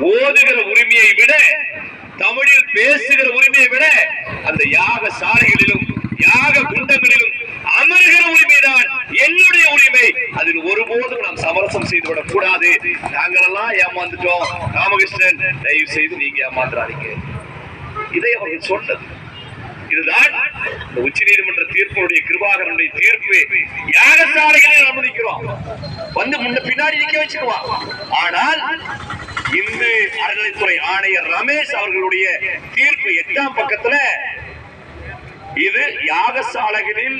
ஓதுகிற உரிமையை விட தமிழில் பேசுகிற உரிமையை விட அந்த யாக சாலைகளிலும் யாக குண்டங்களிலும் அமர்கிற உரிமைதான் என்னுடைய உரிமை. அதில் ஒருபோதும் நாம் சமரசம் செய்துவிடக் கூடாது நாங்களெல்லாம் ஏமாந்துட்டோம். ராமகிருஷ்ணன் தயவு செய்து நீங்க ஏமாந்துறாதீங்க. இதை அவர்கள் சொன்னது. இதுதான் இந்த உச்ச நீதிமன்ற தீர்ப்பினுடைய கிருபாகரனுடைய தீர்ப்பு. யாகசாலைகளை அனுமதிக்கிறோம் வந்து முன்ன பின்னாடி நிக்க வச்சுக்குவான் ஆனால் இந்து அறநிலைத்துறை ஆணையர் ரமேஷ் அவர்களுடைய தீர்ப்பு எட்டாம் பக்கத்துல இது யாகசாலைகளில்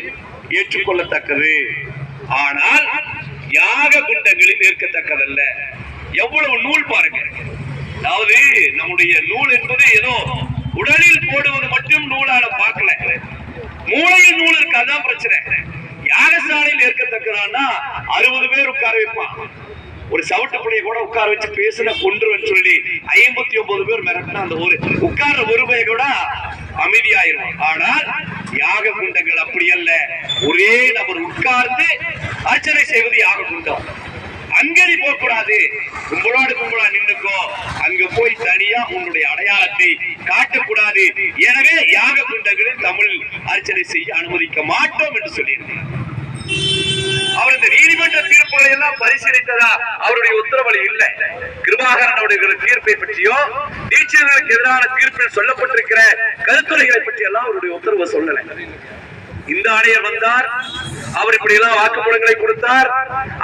ஏற்றுக்கொள்ளத்தக்கது. ஆனால் யாக குண்டங்களில் ஏற்கத்தக்கதல்ல. எவ்வளவு நூல் பாருங்க. அதாவது நம்முடைய நூல் என்பது ஏதோ உடலில் போடுவது மட்டும் நூலால பார்க்கல. மூளையில் நூல் இருக்கு அதான் பிரச்சனை. யாகசாலையில் ஏற்கத்தக்கதான்னா அறுபது பேர் உட்கார வைப்பான். ஒரு சவுட்டு புள்ளைய கூட உட்கார வச்சு பேசுன கொன்றுவன் சொல்லி ஐம்பத்தி ஒன்பது பேர் மிரட்டினா அந்த ஒரு உட்கார ஒரு பைய கூட அமைதியாயிரும். ஆனால் யாக குண்டங்கள் அப்படி அல்ல. ஒரே நபர் உட்கார்ந்து அர்ச்சனை செய்வது யாக குண்டம். அங்க போகக்கூடாது. போக கூடாது கும்பலோடு கும்பலா நின்னுக்கோ. அங்க போய் தனியா உன்னுடைய அடையாளத்தை காட்டக்கூடாது. எனவே யாக குண்டங்களில் தமிழ் அர்ச்சனை செய்ய அனுமதிக்க மாட்டோம் என்று சொல்லியிருந்தேன். அவர் இந்த நீதிமன்ற தீர்ப்புகளை எல்லாம் பரிசீலித்ததா அவருடைய உத்தரவு இல்லை. கிருபாகரனுடைய தீர்ப்பை பற்றியோ டீச்சர்களுக்கு எதிரான தீர்ப்பில் சொல்லப்பட்டிருக்கிற கருத்துரைகளை பற்றி எல்லாம் அவருடைய உத்தரவு சொல்லலை. இந்த ஆணையர் வந்தார் அவர் இப்படி எல்லாம் வாக்குமூலங்களை கொடுத்தார்.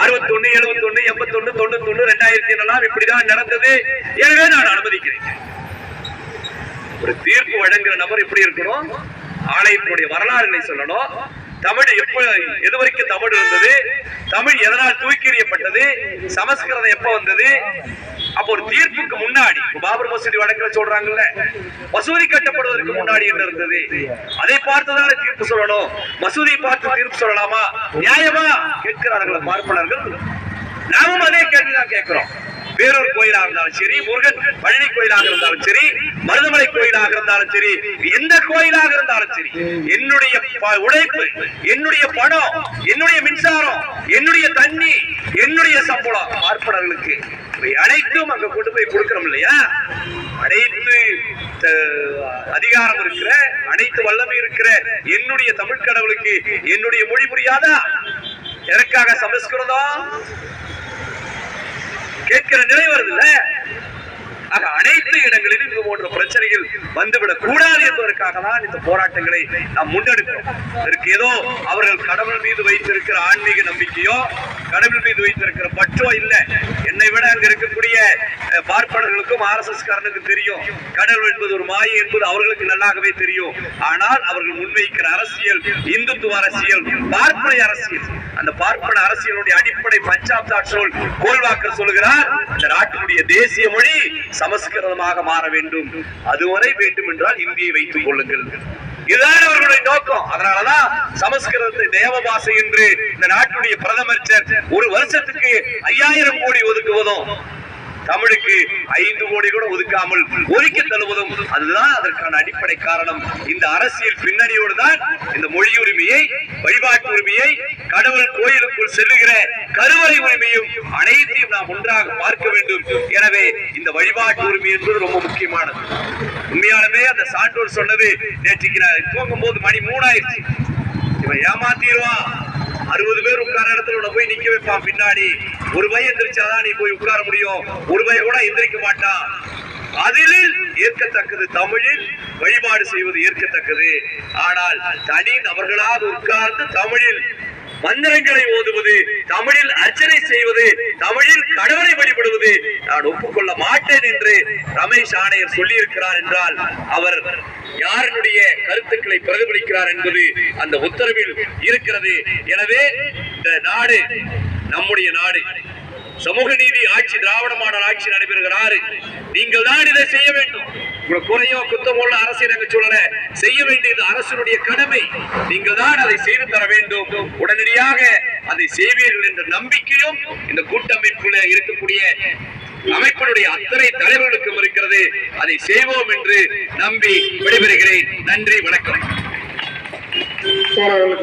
அறுபத்தி ஒண்ணு எழுபத்தி ஒண்ணு எண்பத்தி ஒண்ணு தொண்ணூத்தி ஒண்ணு ரெண்டாயிரத்தி எல்லாம் இப்படிதான் நடந்தது. எனவே நான் அனுமதிக்கிறேன். ஒரு தீர்ப்பு வழங்குற நபர் எப்படி இருக்கணும்? ஆலயத்தினுடைய வரலாறுகளை சொல்லணும். தமிழ் எப்ப எது வரைக்கும் தமிழ் இருந்தது தமிழ் எதனால் தூக்கி எறியப்பட்டது சமஸ்கிருதம் எப்ப வந்தது? அப்போ ஒரு தீர்ப்புக்கு முன்னாடி பாபர் மசூதி வழக்கில் சொல்றாங்கல்ல மசூதி கட்டப்படுவதற்கு முன்னாடி என்ன இருந்தது? அதை பார்த்ததால தீர்ப்பு சொல்லணும். மசூதி பார்த்து தீர்ப்பு சொல்லலாமா? நியாயமா? கேட்கிறார்கள் பார்ப்பனர்கள். நாமும் அதே கேள்விதான் கேட்கிறோம். வேறொரு கோயிலாக இருந்தாலும் சரி முருகன் பழனி கோயிலாக இருந்தாலும் சரி மருதமலை கோயிலாக இருந்தாலும் சரி எந்த கோயிலாக இருந்தாலும் சரி என்னுடைய ப- உழைப்பு என்னுடைய பணம் என்னுடைய மின்சாரம் என்னுடைய தண்ணி என்னுடைய சம்பளம் பார்ப்பனர்களுக்கு இவை அனைத்தும் அங்க கொண்டு போய் கொடுக்கிறோம் இல்லையா? அனைத்து அதிகாரம் இருக்கிற அனைத்து வல்லமை இருக்கிற என்னுடைய தமிழ் கடவுளுக்கு என்னுடைய மொழி புரியாதா? எனக்காக சமஸ்கிருதம் கேட்கிற நிலை வருதுல்ல? ஆக அனைத்து இடங்களிலும் இது போன்ற பிரச்சனைகள் வந்துவிடக் கூடாது என்பதற்காக தான் இந்த போராட்டங்களை நாம் முன்னெடுக்கிறோம். இதற்கு ஏதோ அவர்கள் கடவுள் மீது வைத்திருக்கிற ஆன்மீக நம்பிக்கையோ கடவுள் மீது வைத்திருக்கிற பற்றோ இல்லை. என்னை விட அங்க இருக்கக்கூடிய பார்ப்பனர்களுக்கும் ஆர் எஸ் எஸ் காரனுக்கும் தெரியும். கடவுள் என்பது ஒரு மாயை என்பது அவர்களுக்கு நல்லாகவே தெரியும். ஆனால் அவர்கள் முன்வைக்கிற அரசியல் இந்துத்துவ அரசியல் பார்ப்பனை அரசியல். அந்த பார்ப்பன அரசியலுடைய அடிப்படை பஞ்சாப் தாட்சோல் கோல்வாக்கர் சொல்லுகிறார் இந்த நாட்டினுடைய தேசிய மொழி சமஸ்கிருதமாக மாற வேண்டும். அதுவரை வேண்டும் என்றால் இந்தியை வைத்துக் கொள்ளுங்கள். இதுதான் அவர்களுடைய நோக்கம். அதனாலதான் சமஸ்கிருதத்தை தேவ பாஷை என்று இந்த நாட்டுடைய பிரதமர் ஒரு வருஷத்துக்கு ஐயாயிரம் கோடி ஒதுக்குவதும் தமிழுக்கு ஐந்து கோடி கூட ஒதுக்காமல் ஒதுக்கி தழுவதும் அதுதான் அதற்கான அடிப்படை காரணம். இந்த அரசியல் பின்னணியோடு தான் இந்த மொழி உரிமையை வழிபாட்டு உரிமையை கடவுள் கோயிலுக்குள் செல்லுகிற கருவறை உரிமையும் அனைத்தையும் நாம் ஒன்றாக பார்க்க வேண்டும் எனவே இந்த வழிபாட்டு உரிமை என்பது ரொம்ப முக்கியமானது. உண்மையாலுமே அந்த சான்றோர் சொன்னது நேற்றுக்கு நான் தூங்கும் போது மணி மூணாயிருச்சு இவன் ஏமாத்திடுவான் அறுபது பேர் உட்கார இடத்துல உன போய் நிக்க வைப்பான் பின்னாடி. ஒரு பையன் எந்திரிச்சாதான் நீ போய் உட்கார முடியும். ஒரு பையன் கூட எந்திரிக்க மாட்டான். அதிலில் ஏற்கத்தக்கது தமிழில் வழிபாடு செய்வது ஏற்கத்தக்கது. ஆனால் தனி நபர்களாக உட்கார்ந்து தமிழில் மந்திரங்களை ஓதுவது தமிழில் அர்ச்சனை செய்வது தமிழில் கடவுளை வழிபடுவது நான் ஒப்புக்கொள்ள மாட்டேன் என்று ரமேஷ் ஆணையர் சொல்லியிருக்கிறார் என்றால் அவர் யாருடைய கருத்துக்களை பிரதிபலிக்கிறார் என்பது அந்த உத்தரவில் இருக்கிறது. எனவே இந்த நாடு நம்முடைய நாடு சமூக நீதி ஆட்சி திராவிட மாடல் ஆட்சி நடைபெறுகிறார். நீங்கள் தான் இதை செய்ய வேண்டும். உங்க குறையோ குத்தமோ உள்ள அரசியல் சொல்லல செய்ய வேண்டியது அரசனுடைய கடமை. நீங்கள் தான் அதை செய்து தர வேண்டும். உடனடியாக அதை செய்வீர்கள் என்ற நம்பிக்கையும் இந்த கூட்டமைப்புல இருக்கக்கூடிய அமைப்பினுடைய அத்தனை தலைவர்களுக்கும் இருக்கிறது. அதை செய்வோம் என்று நம்பி விடைபெறுகிறேன். நன்றி வணக்கம்.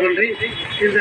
நன்றி. இந்த